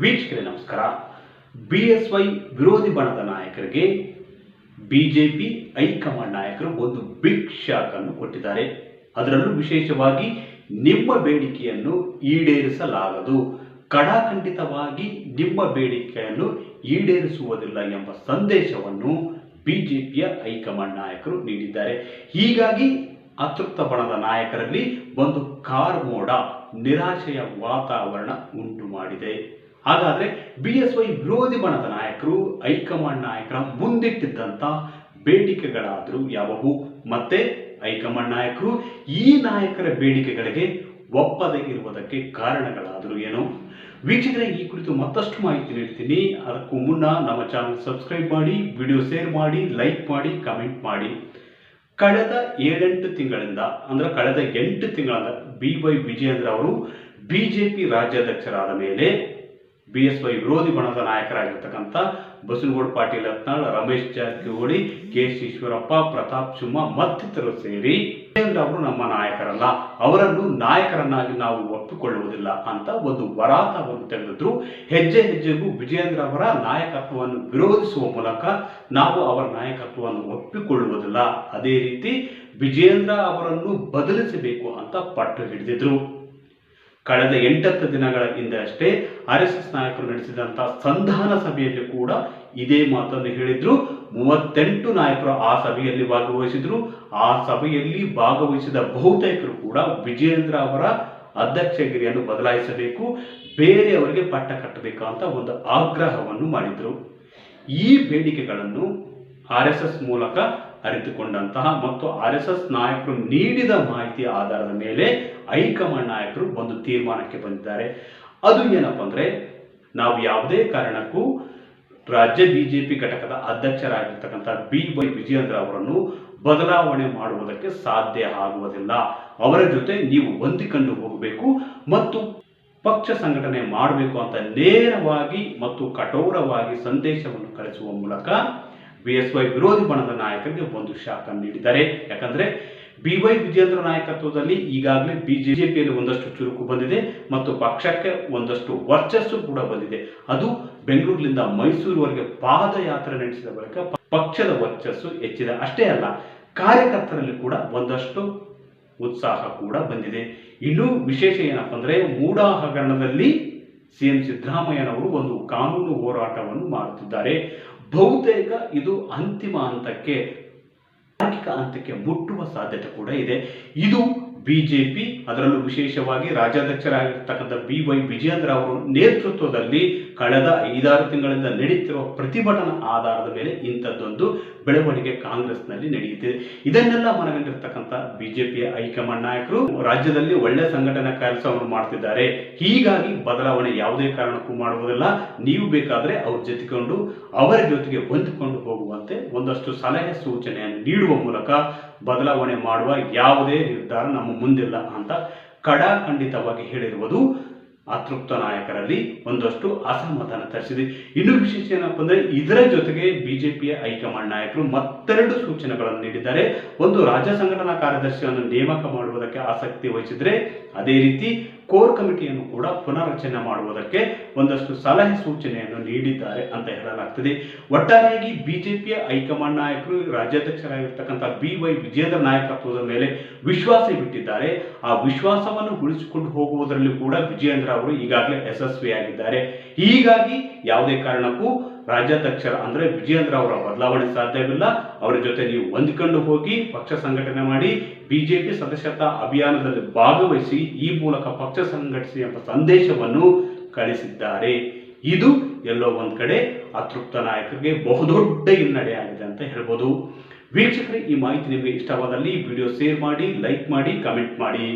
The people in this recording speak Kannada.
ವೀಕ್ಷಕರೇ, ನಮಸ್ಕಾರ. ಬಿ ಎಸ್ ವೈ ವಿರೋಧಿ ಬಣದ ನಾಯಕರಿಗೆ ಬಿಜೆಪಿ ಹೈಕಮಾಂಡ್ ನಾಯಕರು ಒಂದು ಬಿಗ್ ಶಾಕ್ ಅನ್ನು ಕೊಟ್ಟಿದ್ದಾರೆ. ಅದರಲ್ಲೂ ವಿಶೇಷವಾಗಿ ನಿಮ್ಮ ಬೇಡಿಕೆಯನ್ನು ಈಡೇರಿಸಲಾಗದು. ಕಡಾಖಂಡಿತವಾಗಿ ನಿಮ್ಮ ಬೇಡಿಕೆಯನ್ನು ಈಡೇರಿಸುವುದಿಲ್ಲ ಎಂಬ ಸಂದೇಶವನ್ನು ಬಿಜೆಪಿಯ ಹೈಕಮಾಂಡ್ ನಾಯಕರು ನೀಡಿದ್ದಾರೆ. ಹೀಗಾಗಿ ಅತೃಪ್ತ ಬಣದ ನಾಯಕರಲ್ಲಿ ಒಂದು ಕಾರ್ಮೋಡ ನಿರಾಶೆಯ ವಾತಾವರಣ ಉಂಟು ಮಾಡಿದೆ ಹಾಗಾದ್ರೆ ಬಿ ಎಸ್ ವೈ ವಿರೋಧಿ ಬಣದ ನಾಯಕರು, ಹೈಕಮಾಂಡ್ ನಾಯಕರ ಮುಂದಿಟ್ಟಿದ್ದಂಥ ಬೇಡಿಕೆಗಳಾದರೂ ಯಾವುವು? ಮತ್ತೆ ಹೈಕಮಾಂಡ್ ನಾಯಕರು ಈ ನಾಯಕರ ಬೇಡಿಕೆಗಳಿಗೆ ಒಪ್ಪದೆ ಇರುವುದಕ್ಕೆ ಕಾರಣಗಳಾದರೂ ಏನು? ವೀಕ್ಷಕರೇ, ಈ ಕುರಿತು ಮತ್ತಷ್ಟು ಮಾಹಿತಿ ನೀಡ್ತೀನಿ. ಅದಕ್ಕೂ ಮುನ್ನ ನಮ್ಮ ಚಾನಲ್ ಸಬ್ಸ್ಕ್ರೈಬ್ ಮಾಡಿ, ವಿಡಿಯೋ ಶೇರ್ ಮಾಡಿ, ಲೈಕ್ ಮಾಡಿ, ಕಮೆಂಟ್ ಮಾಡಿ. ಕಳೆದ ಏಳೆಂಟು ತಿಂಗಳಿಂದ, ಅಂದ್ರೆ ಕಳೆದ ಎಂಟು ತಿಂಗಳಿಂದ ಬಿ ವೈ ವಿಜಯೇಂದ್ರ ಅವರು ಬಿಜೆಪಿ ರಾಜ್ಯಾಧ್ಯಕ್ಷರಾದ ಮೇಲೆ ಬಿ ಎಸ್ ವೈ ವಿರೋಧಿ ಬಣದ ನಾಯಕರಾಗಿರ್ತಕ್ಕಂಥ ಬಸನಗೌಡ ಪಾಟೀಲ್ ಯತ್ನಾಳ್ ರಮೇಶ್ ಜಾರಕಿಹೊಳಿ, ಕೆ ಎಸ್ ಈಶ್ವರಪ್ಪ, ಪ್ರತಾಪ್ ಸಿಂಹ ಮತ್ತಿತರರು ಸೇರಿ ಅವರು ನಮ್ಮ ನಾಯಕರಲ್ಲ. ಅವರನ್ನು ನಾಯಕರನ್ನಾಗಿ ನಾವು ಒಪ್ಪಿಕೊಳ್ಳುವುದಿಲ್ಲ ಅಂತ ಒಂದು ವರಾತವನ್ನು ತೆಗೆದಿದ್ರು ಹೆಜ್ಜೆ ಹೆಜ್ಜೆಗೂ ವಿಜಯೇಂದ್ರ ಅವರ ನಾಯಕತ್ವವನ್ನು ವಿರೋಧಿಸುವ ಮೂಲಕ ನಾವು ಅವರ ನಾಯಕತ್ವವನ್ನು ಒಪ್ಪಿಕೊಳ್ಳುವುದಿಲ್ಲ. ಅದೇ ರೀತಿ ವಿಜಯೇಂದ್ರ ಅವರನ್ನು ಬದಲಿಸಬೇಕು ಅಂತ ಪಟ್ಟು ಹಿಡಿದಿದ್ರು. ಕಳೆದ ಎಂಟತ್ತು ದಿನಗಳ ಹಿಂದೆ ಅಷ್ಟೇ ಆರ್ ಎಸ್ ಎಸ್ ನಾಯಕರು ನಡೆಸಿದಂಥ ಸಂಧಾನ ಸಭೆಯಲ್ಲಿ ಕೂಡ ಇದೇ ಮಾತನ್ನು ಹೇಳಿದ್ರು. ಮೂವತ್ತೆಂಟು ನಾಯಕರು ಆ ಸಭೆಯಲ್ಲಿ ಭಾಗವಹಿಸಿದ್ರು. ಆ ಸಭೆಯಲ್ಲಿ ಭಾಗವಹಿಸಿದ ಬಹುತೇಕರು ಕೂಡ ವಿಜಯೇಂದ್ರ ಅವರ ಅಧ್ಯಕ್ಷಗಿರಿಯನ್ನು ಬದಲಾಯಿಸಬೇಕು, ಬೇರೆಯವರಿಗೆ ಪಟ್ಟ ಕಟ್ಟಬೇಕು ಅಂತ ಒಂದು ಆಗ್ರಹವನ್ನು ಮಾಡಿದ್ರು. ಈ ಬೇಡಿಕೆಗಳನ್ನು ಆರ್ ಎಸ್ ಎಸ್ ಮೂಲಕ ಅರಿತುಕೊಂಡಂತಹ ಮತ್ತು ಆರ್ ಎಸ್ ಎಸ್ ನಾಯಕರು ನೀಡಿದ ಮಾಹಿತಿಯ ಆಧಾರದ ಮೇಲೆ ಹೈಕಮಾಂಡ್ ನಾಯಕರು ಒಂದು ತೀರ್ಮಾನಕ್ಕೆ ಬಂದಿದ್ದಾರೆ. ಅದು ಏನಪ್ಪ ಅಂದರೆ ನಾವು ಯಾವುದೇ ಕಾರಣಕ್ಕೂ ರಾಜ್ಯ ಬಿಜೆಪಿ ಘಟಕದ ಅಧ್ಯಕ್ಷರಾಗಿರ್ತಕ್ಕಂಥ ಬಿ ವೈ ವಿಜಯೇಂದ್ರ ಅವರನ್ನು ಬದಲಾವಣೆ ಮಾಡುವುದಕ್ಕೆ ಸಾಧ್ಯ ಆಗುವುದಿಲ್ಲ. ಅವರ ಜೊತೆ ನೀವು ಹೊಂದಿಕೊಂಡು ಹೋಗಬೇಕು ಮತ್ತು ಪಕ್ಷ ಸಂಘಟನೆ ಮಾಡಬೇಕು ಅಂತ ನೇರವಾಗಿ ಮತ್ತು ಕಠೋರವಾಗಿ ಸಂದೇಶವನ್ನು ಕಳಿಸುವ ಮೂಲಕ ಬಿ ಎಸ್ ವೈ ವಿರೋಧಿ ಬಣದ ನಾಯಕರಿಗೆ ಒಂದು ಶಾಕ್ ನೀಡಿದ್ದಾರೆ. ಯಾಕಂದ್ರೆ ಬಿ ವೈ ವಿಜೇಂದ್ರ ನಾಯಕತ್ವದಲ್ಲಿ ಈಗಾಗಲೇ ಬಿಜೆಪಿಯಲ್ಲಿ ಒಂದಷ್ಟು ಚುರುಕು ಬಂದಿದೆ ಮತ್ತು ಪಕ್ಷಕ್ಕೆ ಒಂದಷ್ಟು ವರ್ಚಸ್ಸು ಕೂಡ ಬಂದಿದೆ. ಅದು ಬೆಂಗಳೂರಿನಿಂದ ಮೈಸೂರುವರೆಗೆ ಪಾದಯಾತ್ರೆ ನಡೆಸಿದ ಬಳಿಕ ಪಕ್ಷದ ವರ್ಚಸ್ಸು ಹೆಚ್ಚಿದೆ. ಅಷ್ಟೇ ಅಲ್ಲ, ಕಾರ್ಯಕರ್ತರಲ್ಲಿ ಕೂಡ ಒಂದಷ್ಟು ಉತ್ಸಾಹ ಕೂಡ ಬಂದಿದೆ. ಇನ್ನು ವಿಶೇಷ ಏನಪ್ಪ ಅಂದ್ರೆ ಮೂಡಾ ಹಗರಣದಲ್ಲಿ ಸಿಎಂ ಸಿದ್ದರಾಮಯ್ಯನವರು ಒಂದು ಕಾನೂನು ಹೋರಾಟವನ್ನು ಮಾಡುತ್ತಿದ್ದಾರೆ. ಬಹುತೇಕ ಇದು ಅಂತಿಮ ಹಂತಕ್ಕೆ ಹಂತಕ್ಕೆ ಮುಟ್ಟುವ ಸಾಧ್ಯತೆ ಕೂಡ ಇದೆ. ಇದು ಬಿಜೆಪಿ ಅದರಲ್ಲೂ ವಿಶೇಷವಾಗಿ ರಾಜ್ಯಾಧ್ಯಕ್ಷರಾಗಿರ್ತಕ್ಕಂಥ ಬಿ ವೈ ವಿಜಯೇಂದ್ರ ಅವರು ನೇತೃತ್ವದಲ್ಲಿ ಕಳೆದ ಐದಾರು ತಿಂಗಳಿಂದ ನಡೆಯುತ್ತಿರುವ ಪ್ರತಿಭಟನಾ ಆಧಾರದ ಮೇಲೆ ಇಂಥದ್ದೊಂದು ಬೆಳವಣಿಗೆ ಕಾಂಗ್ರೆಸ್ನಲ್ಲಿ ನಡೆಯುತ್ತಿದೆ. ಇದನ್ನೆಲ್ಲ ಮನಗಂಡಿರ್ತಕ್ಕಂಥ ಬಿಜೆಪಿಯ ಹೈಕಮಾಂಡ್ ನಾಯಕರು ರಾಜ್ಯದಲ್ಲಿ ಒಳ್ಳೆ ಸಂಘಟನಾ ಕೆಲಸವನ್ನು ಮಾಡ್ತಿದ್ದಾರೆ. ಹೀಗಾಗಿ ಬದಲಾವಣೆ ಯಾವುದೇ ಕಾರಣಕ್ಕೂ ಮಾಡುವುದಿಲ್ಲ. ನೀವು ಬೇಕಾದರೆ ಅವ್ರ ಜೊತೆಕೊಂಡು ಅವರ ಜೊತೆಗೆ ಹೊಂದಿಕೊಂಡು ಹೋಗುವಂತೆ ಒಂದಷ್ಟು ಸಲಹೆ ಸೂಚನೆಯನ್ನು ನೀಡುವ ಮೂಲಕ ಬದಲಾವಣೆ ಮಾಡುವ ಯಾವುದೇ ನಿರ್ಧಾರ ನಮ್ಮ ಮುಂದಿಲ್ಲ ಅಂತ ಕಡಾಖಂಡಿತವಾಗಿ ಹೇಳಿರುವುದು ಅತೃಪ್ತ ನಾಯಕರಲ್ಲಿ ಒಂದಷ್ಟು ಅಸಮಾಧಾನ ತರಿಸಿದೆ. ಇನ್ನು ವಿಶೇಷ ಏನಪ್ಪ ಅಂದರೆ ಇದರ ಜೊತೆಗೆ ಬಿಜೆಪಿಯ ಹೈಕಮಾಂಡ್ ನಾಯಕರು ಮತ್ತೆರಡು ಸೂಚನೆಗಳನ್ನು ನೀಡಿದ್ದಾರೆ. ಒಂದು ರಾಜ್ಯ ಸಂಘಟನಾ ಕಾರ್ಯದರ್ಶಿಯನ್ನು ನೇಮಕ ಮಾಡುವುದಕ್ಕೆ ಆಸಕ್ತಿ ವಹಿಸಿದರೆ ಅದೇ ರೀತಿ ಕೋರ್ ಕಮಿಟಿಯನ್ನು ಕೂಡ ಪುನಾರಚನೆ ಮಾಡುವುದಕ್ಕೆ ಒಂದಷ್ಟು ಸಲಹೆ ಸೂಚನೆಯನ್ನು ನೀಡಿದ್ದಾರೆ ಅಂತ ಹೇಳಲಾಗ್ತದೆ. ಒಟ್ಟಾರೆಯಾಗಿ ಬಿಜೆಪಿಯ ಹೈಕಮಾಂಡ್ ನಾಯಕರು, ರಾಜ್ಯಾಧ್ಯಕ್ಷರಾಗಿರ್ತಕ್ಕಂಥ ಬಿ ವೈ ವಿಜೇಂದ್ರ ನಾಯಕತ್ವದ ಮೇಲೆ ವಿಶ್ವಾಸ ಬಿಟ್ಟಿದ್ದಾರೆ ಆ ವಿಶ್ವಾಸವನ್ನು ಉಳಿಸಿಕೊಂಡು ಹೋಗುವುದರಲ್ಲಿ ಕೂಡ ವಿಜಯೇಂದ್ರ ಅವರು ಈಗಾಗಲೇ ಯಶಸ್ವಿಯಾಗಿದ್ದಾರೆ. ಹೀಗಾಗಿ ಯಾವುದೇ ಕಾರಣಕ್ಕೂ ರಾಜ್ಯಾಧ್ಯಕ್ಷರ ಅಂದ್ರೆ ವಿಜಯೇಂದ್ರ ಅವರ ಬದಲಾವಣೆ ಸಾಧ್ಯವಿಲ್ಲ. ಅವರ ಜೊತೆ ನೀವು ಹೊಂದಿಕೊಂಡು ಹೋಗಿ ಪಕ್ಷ ಸಂಘಟನೆ ಮಾಡಿ, ಬಿಜೆಪಿ ಸದಸ್ಯತಾ ಅಭಿಯಾನದಲ್ಲಿ ಭಾಗವಹಿಸಿ ಈ ಮೂಲಕ ಪಕ್ಷ ಸಂಘಟಿಸಿ ಎಂಬ ಸಂದೇಶವನ್ನು ಕಳಿಸಿದ್ದಾರೆ. ಇದು ಎಲ್ಲೋ ಒಂದ್ ಕಡೆ ಅತೃಪ್ತ ನಾಯಕರಿಗೆ ಬಹುದೊಡ್ಡ ಹಿನ್ನಡೆ ಆಗಿದೆ ಅಂತ ಹೇಳ್ಬೋದು. ವೀಕ್ಷಕರೇ, ಈ ಮಾಹಿತಿ ನಿಮಗೆ ಇಷ್ಟವಾದಲ್ಲಿ ವಿಡಿಯೋ ಶೇರ್ ಮಾಡಿ, ಲೈಕ್ ಮಾಡಿ, ಕಮೆಂಟ್ ಮಾಡಿ.